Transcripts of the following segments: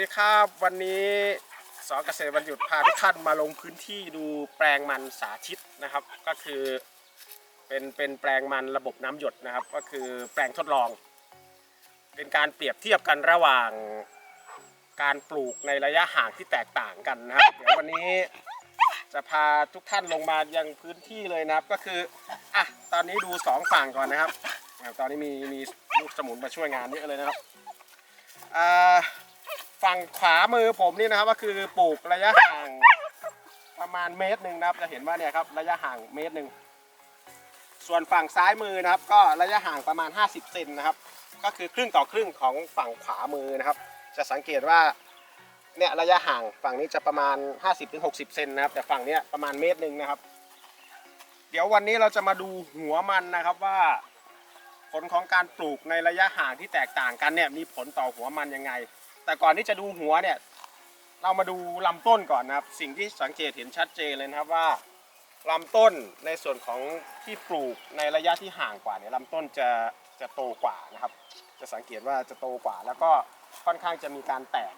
ดีครับวันนี้สอนเกษตรวันหยุดพาทุกท่านมาลงพื้นที่ดูแปลงมันสาธิตนะครับ ก็คือเป็นเป็นแปลงมันระบบน้ำหยดนะครับ ก็คือแปลงทดลอง เป็นการเปรียบเทียบกันระหว่างการปลูกในระยะห่างที่แตกต่างกันนะครับเดี๋ยววันนี้จะพาทุกท่านลงมายังพื้นที่เลยนะครับ ก็คืออะตอนนี้ดูสองฝั่งก่อนนะครับ ตอนนี้มีมีลูกสมุนมาช่วยงานเยอะเลยนะครับอ่า ฝั่งขวามือผมนี่นะครับก็คือปลูกระยะห่างประมาณเมตรหนึ่งนะครับ จะเห็นว่าเนี่ยครับระยะห่างเมตรหนึ่งส่วนฝั่งซ้ายมือนะครับ ก็ระยะห่างประมาณ 50 เซนนะครับ ก็คือครึ่งต่อครึ่งของฝั่งขวามือนะครับ จะสังเกตว่าเนี่ยระยะห่างฝั่งนี้จะประมาณ 50-60 เซนนะครับ แต่ฝั่งเนี้ยประมาณเมตรหนึ่งนะครับ เดี๋ยววันนี้เราจะมาดูหัวมันนะครับว่า ผลของการปลูกในระยะห่างที่แตกต่างกันเนี่ยมีผลต่อหัวมันยังไง แต่ก่อนที่จะดูหัวเนี่ย เรามาดูลำต้นก่อนนะครับ สิ่งที่สังเกตเห็นชัดเจนเลยนะครับว่าลำต้นในส่วนของที่ปลูกในระยะที่ห่างกว่าเนี่ยลำต้นจะจะโตกว่านะครับ จะสังเกตว่าจะโตกว่า แล้วก็ค่อนข้างจะมีการแตก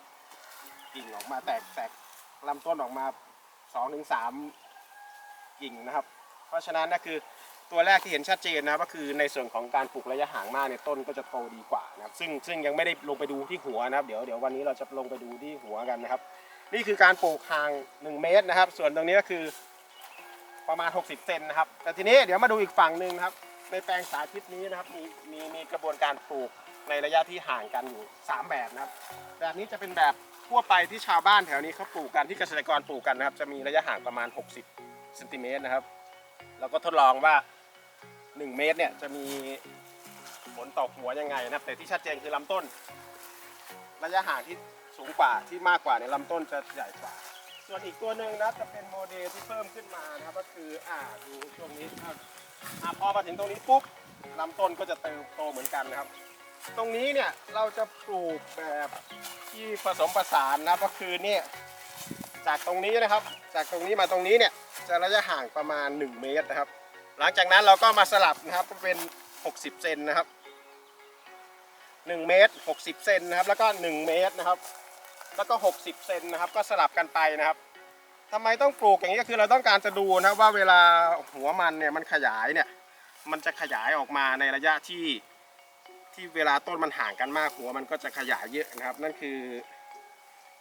กิ่งออกมาแตกแตกลำต้นออกมา2อถึงสกิ่งนะครับ เพราะฉะนั้นนะคือตัวแรกที่เห็นชัดเจนนะครับก็คือในส่วนของการปลูกระยะห่างมากเนี่ยต้นก็จะโตดีกว่า นะครับซึ่งซึ่งยังไม่ได้ลงไปดูที่หัวนะครับ เดี๋ยวเดี๋ยววันนี้เราจะลงไปดูที่หัวกันนะครับ นี่คือการปลูกห่าง 1 เมตรนะครับ ส่วนตรงนี้ก็คือประมาณ 60 เซนนะครับ แต่ทีนี้เดี๋ยวมาดูอีกฝั่งหนึ่งนะครับ ในแปลงสาธิตนี้นะครับมีมีมีกระบวนการปลูกในระยะที่ห่างกันอยู่ 3 แบบนะครับ แบบนี้จะเป็นแบบทั่วไปที่ชาวบ้านแถวนี้เขาปลูกกันที่เกษตรกรปลูกกันนะครับ จะมีระยะห่างประมาณ 60เซนติเมตรนะครับเราก็ทดลองว่า 1 เมตรเนี่ยจะมี ผลต่อหัวยังไงนะครับแต่ที่ชัดเจนคือลำต้น ระยะห่างที่สูงกว่าที่มากกว่าเนี่ยลำต้นจะใหญ่กว่า ส่วนอีกตัวหนึ่งนะจะเป็นโมเดลที่เพิ่มขึ้นมานะครับก็คืออ่าดูช่วงนี้อะอะพอมาถึงตรงนี้ปุ๊บลำต้นก็จะเติบโตเหมือนกันนะครับ ตรงนี้เนี่ยเราจะปลูกแบบที่ผสมผสานนะครับก็คือเนี่ยจากตรงนี้นะครับ จากตรงนี้มาตรงนี้เนี่ยจะระยะห่างประมาณ 1 เมตรนะครับ หลังจากนั้นเราก็มาสลับนะครับก็เป็น 60 เซนนะครับ 1 เมตร 60 เซนนะครับ แล้วก็ 1 เมตรนะครับ แล้วก็ 60 เซนนะครับ ก็สลับกันไปนะครับทำไมต้องปลูกอย่างนี้ก็คือเราต้องการจะดูนะครับว่าเวลาหัวมันเนี่ยมันขยายเนี่ย มันจะขยายออกมาในระยะที่ที่เวลาต้นมันห่างกันมากหัวมันก็จะขยายเยอะนะครับ นั่นคือ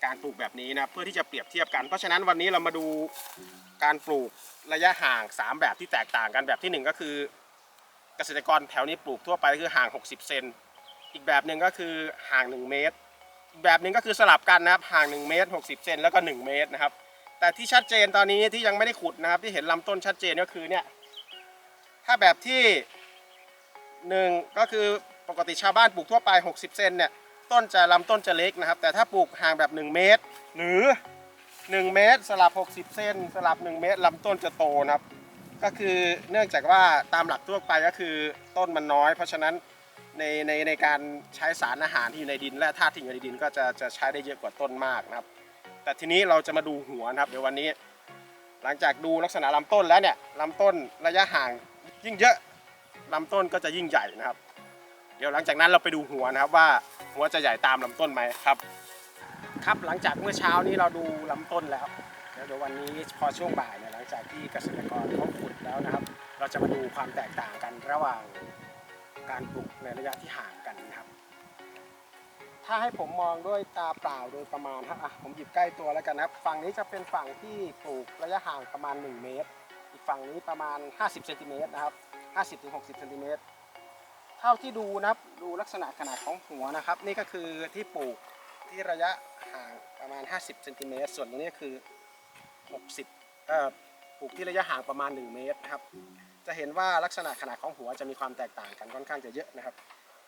การปลูกแบบนี้นะเพื่อที่จะเปรียบเทียบกัน เพราะฉะนั้นวันนี้เรามาดูการปลูกระยะห่าง 3 แบบที่แตกต่างกันแบบที่หนึ่งก็คือ กษตรกรแถวนี้ปลูกทั่วไปคือห่าง 60 เซน อีกแบบหนึ่งก็คือห่าง 1 เมตร อีกแบบหนึ่งก็คือสลับกันนะครับห่าง 1 เมตร 60 เซนแล้วก็ 1 เมตรนะครับ แต่ที่ชัดเจนตอนนี้ที่ยังไม่ได้ขุดนะครับ ที่เห็นลำต้นชัดเจนก็คือเนี่ยถ้าแบบที่หนึ่งก็คือปกติชาวบ้านปลูกทั่วไป 60 เซนเนี่ยต้นจะลำต้นจะเล็กนะครับ แต่ถ้าปลูกห่างแบบ 1 เมตร หรือ 1 เมตร สลับ 60 เซนสลับ 1 เมตรลำต้นจะโตนะครับ ก็คือเนื่องจากว่าตามหลักทั่วไปก็คือต้นมันน้อย เพราะฉะนั้นในในในการใช้สารอาหารที่อยู่ในดิน และธาตุที่อยู่ในดินก็จะจะใช้ได้เยอะกว่าต้นมากนะครับ แต่ทีนี้เราจะมาดูหัวนะครับ เดี๋ยววันนี้ หลังจากดูลักษณะลำต้นแล้วเนี่ยลำต้นระยะห่างยิ่งเยอะลำต้นก็จะยิ่งใหญ่นะครับ เดี๋ยวหลังจากนั้นเราไปดูหัวนะครับว่าหัวจะใหญ่ตามลำต้นไหมครับ ครับหลังจากเมื่อเช้านี้เราดูลำต้นแล้ว เดี๋ยวเดี๋ยววันนี้พอช่วงบ่ายเนี่ยหลังจากที่เกษตรกรเขาขุดแล้วนะครับ เราจะมาดูความแตกต่างกันระหว่างการปลูกในระยะที่ห่างกันนะครับ ถ้าให้ผมมองด้วยตาเปล่าโดยประมาณฮะอะผมหยิบใกล้ตัวแล้วกันนะครับ ฝั่งนี้จะเป็นฝั่งที่ปลูกระยะห่างประมาณ 1 เมตร อีกฝั่งนี้ประมาณ 50เซนติเมตรนะครับ50ถึง60เซนติเมตรเท่าที่ดูนะครับดูลักษณะขนาดของหัวนะครับ นี่ก็คือที่ปลูกที่ระยะห่างประมาณ 50เซนติเมตรส่วนตรงนี้คือ 60เอ่อปลูกที่ระยะห่างประมาณ 1 เมตรนะครับ จะเห็นว่าลักษณะขนาดของหัวจะมีความแตกต่างกันค่อนข้างจะเยอะนะครับ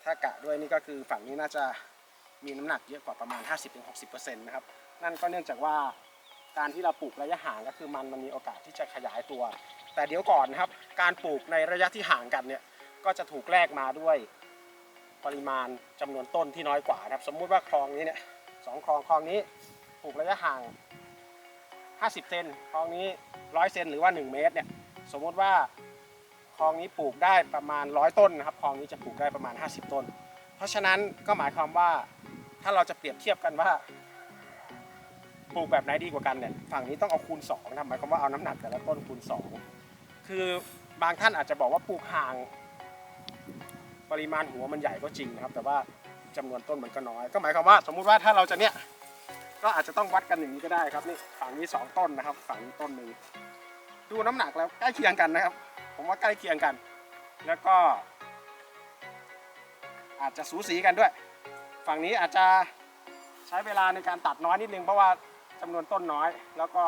ถ้ากะด้วยนี่ก็คือฝั่งนี้น่าจะมีน้ำหนักเยอะกว่าประมาณ 50-60%นะครับ นั่นก็เนื่องจากว่าการที่เราปลูกระยะห่างก็คือมันมันมีโอกาสที่จะขยายตัว แต่เดี๋ยวก่อนนะครับ การปลูกในระยะที่ห่างกันเนี่ยก็จะถูกแลกมาด้วยปริมาณจำนวนต้นที่น้อยกว่านะครับ สมมุติว่าคลองนี้เนี่ยสองคลองคลองนี้ปลูกระยะห่าง 50 เซนคลองนี้ 100 เซนหรือว่า 1 เมตรเนี่ยสมมติว่าคลองนี้ปลูกได้ประมาณ 100 ต้นนะครับคลองนี้จะปลูกได้ประมาณ 50 ต้น เพราะฉะนั้นก็หมายความว่าถ้าเราจะเปรียบเทียบกันว่าปลูกแบบไหนดีกว่ากันเนี่ยฝั่งนี้ต้องเอาคูณ2นะหมายความว่าเอาน้ำหนักแต่ละต้นคูณ 2 คือบางท่านอาจจะบอกว่าปลูกห่างปริมาณหัวมันใหญ่ก็จริงนะครับ แต่ว่าจำนวนต้นมันก็น้อย ก็หมายความว่าสมมุติว่าถ้าเราจะเนี่ย ก็อาจจะต้องวัดกันอย่างนี้ก็ได้ครับนี่ฝั่งนี้สองต้นนะครับ ฝั่งนี้ต้นหนึ่งดูน้ำหนักแล้วใกล้เคียงกันนะครับ ผมว่าใกล้เคียงกัน แล้วก็ อาจจะสูสีกันด้วย ฝั่งนี้อาจจะใช้เวลาในการตัดน้อยนิดนึงเพราะว่าจำนวนต้นน้อย แล้วก็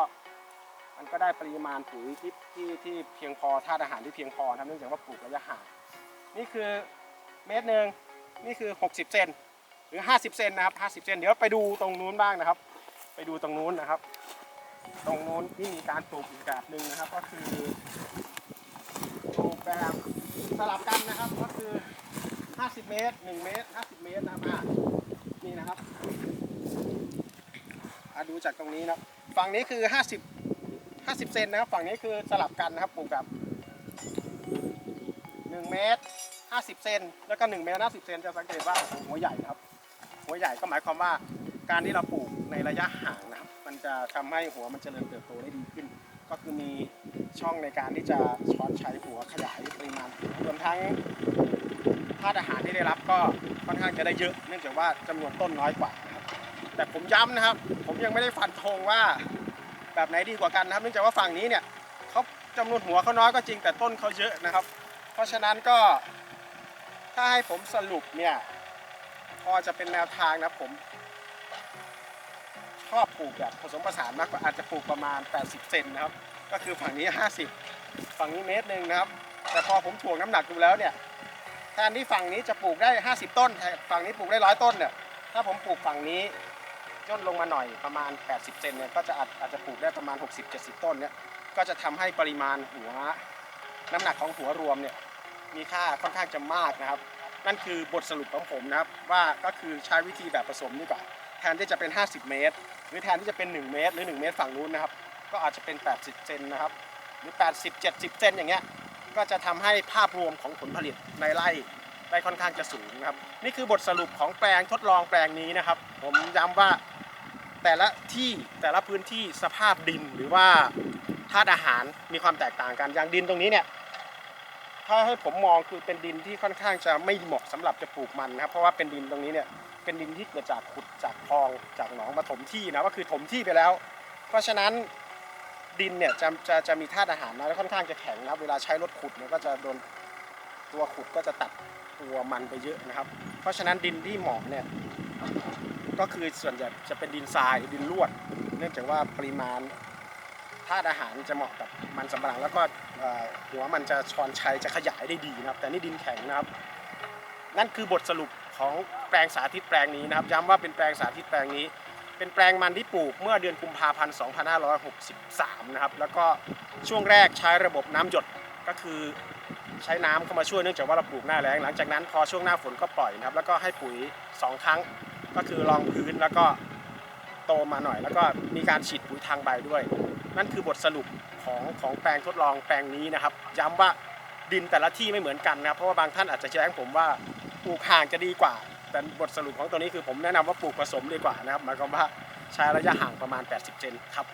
มันก็ได้ปริมาณปุ๋ยที่ที่ที่เพียงพอธาตุอาหารที่เพียงพอนะครับเนื่องจากว่าปลูกระยะห่างนี่คือเมตรหนึ่งนี่คือ 60 เซนหรือ 50 เซนนะครับ 50 เซน เดี๋ยวไปดูตรงนู้นบ้างนะครับ ไปดูตรงนู้นนะครับ ตรงนู้นที่มีการปลูกอีกแบบหนึ่งนะครับ ก็คือปลูกแบบสลับกันนะครับก็คือ 50 เมตร 1 เมตร 50 เมตรนะครับอะนี่นะครับอะดูจากตรงนี้นะครับฝั่งนี้คือ 50 50 เซนนะครับ ฝั่งนี้คือสลับกันนะครับปลูกแบบ 1 เมตร 50 เซนแล้วก็ 1 เมตร 50 เซนจะสังเกตว่าหัวใหญ่นะครับ หัวใหญ่ก็หมายความว่าการที่เราปลูก ในระยะห่างนะครับ มันจะทำให้หัวมันเจริญเติบโตได้ดีขึ้น ก็คือมีช่องในการที่จะช้อนใช้หัวขยายปริมาณรวมทั้งธาตุอาหารที่ได้รับก็ค่อนข้างจะได้เยอะ เนื่องจากว่าจำนวนต้นน้อยกว่านะครับแต่ผมย้ำนะครับ ผมยังไม่ได้ฟันธงว่าแบบไหนดีกว่ากันนะครับ เนื่องจากว่าฝั่งนี้เนี่ยเขาจำนวนหัวเขาน้อยก็จริงแต่ต้นเขาเยอะนะครับ เพราะฉะนั้นก็ถ้าให้ผมสรุปเนี่ยพอจะเป็นแนวทางนะผม ชอบปลูกแบบผสมผสานมากกว่าอาจจะปลูกประมาณ 80 เซนนะครับ ก็คือฝั่งนี้ 50 ฝั่งนี้เมตรหนึ่งนะครับ แต่พอผมถ่วงน้ำหนักดูแล้วเนี่ยแทนที่ฝั่งนี้จะปลูกได้ 50 ต้น ฝั่งนี้ปลูกได้ร้อยต้นเนี่ย ถ้าผมปลูกฝั่งนี้ย่นลงมาหน่อยประมาณ 80 เซนเนี่ย ก็จะอาจอาจจะปลูกได้ประมาณ 60-70 ต้นเนี่ย ก็จะทำให้ปริมาณหัวน้ำหนักของหัวรวมเนี่ยมีค่าค่อนข้างจะมากนะครับ นั่นคือบทสรุปของผมนะครับว่าก็คือใช้วิธีแบบผสมดีกว่าแทนที่จะเป็น 50 เมตร หรือแทนที่จะเป็น 1 เมตร หรือ 1 เมตรฝั่งนู้นนะครับ ก็อาจจะเป็น 80 เซนนะครับ หรือ 80 70 เซนอย่างเงี้ย ก็จะทำให้ภาพรวมของผลผลิตในไร่ได้ค่อนข้างจะสูงนะครับ นี่คือบทสรุปของแปลงทดลองแปลงนี้นะครับ ผมย้ำว่าแต่ละที่แต่ละพื้นที่สภาพดินหรือว่าธาตุอาหารมีความแตกต่างกัน อย่างดินตรงนี้เนี่ย ถ้าให้ผมมองคือเป็นดินที่ค่อนข้างจะไม่เหมาะสำหรับจะปลูกมันนะครับ เพราะว่าเป็นดินตรงนี้เนี่ยเป็นดินที่เกิดจากขุดจากคลองจากหนองมาถมที่นะก็คือถมที่ไปแล้ว เพราะฉะนั้นดินเนี่ยจะจะจะมีธาตุอาหารนะแล้วค่อนข้างจะแข็งนะครับเวลาใช้รถขุดเนี่ยก็จะโดนตัวขุดก็จะตัดตัวมันไปเยอะนะครับ เพราะฉะนั้นดินที่เหมาะเนี่ยก็คือส่วนใหญ่จะเป็นดินทรายดินลวด เนื่องจากว่าปริมาณ ธาตุอาหารจะเหมาะกับมันสำปะหลังแล้วก็หัวมันจะชอนชัยจะขยายได้ดีนะครับ แต่นี่ดินแข็งนะครับ นั่นคือบทสรุปของแปลงสาธิตแปลงนี้นะครับ ย้ำว่าเป็นแปลงสาธิตแปลงนี้ เป็นแปลงมันที่ปลูกเมื่อเดือนกุมภาพันธ์ 2563 นะครับ แล้วก็ช่วงแรกใช้ระบบน้ำหยดก็คือใช้น้ำเข้ามาช่วยเนื่องจากว่าเราปลูกหน้าแล้งหลังจากนั้นพอช่วงหน้าฝนก็ปล่อยนะครับ แล้วก็ให้ปุ๋ย 2 ครั้งก็คือรองพื้นแล้วก็ โตมาหน่อย แล้วก็มีการฉีดปุ๋ยทางใบด้วย นั่นคือบทสรุปของของแปลงทดลองแปลงนี้นะครับ ย้ำว่าดินแต่ละที่ไม่เหมือนกันนะครับเพราะว่าบางท่านอาจจะแจ้งผมว่าปลูกห่างจะดีกว่า แต่บทสรุปของตัวนี้คือผมแนะนำว่าปลูกผสมดีกว่านะครับหมายความว่าใช้ระยะห่างประมาณ 80 เซนครับ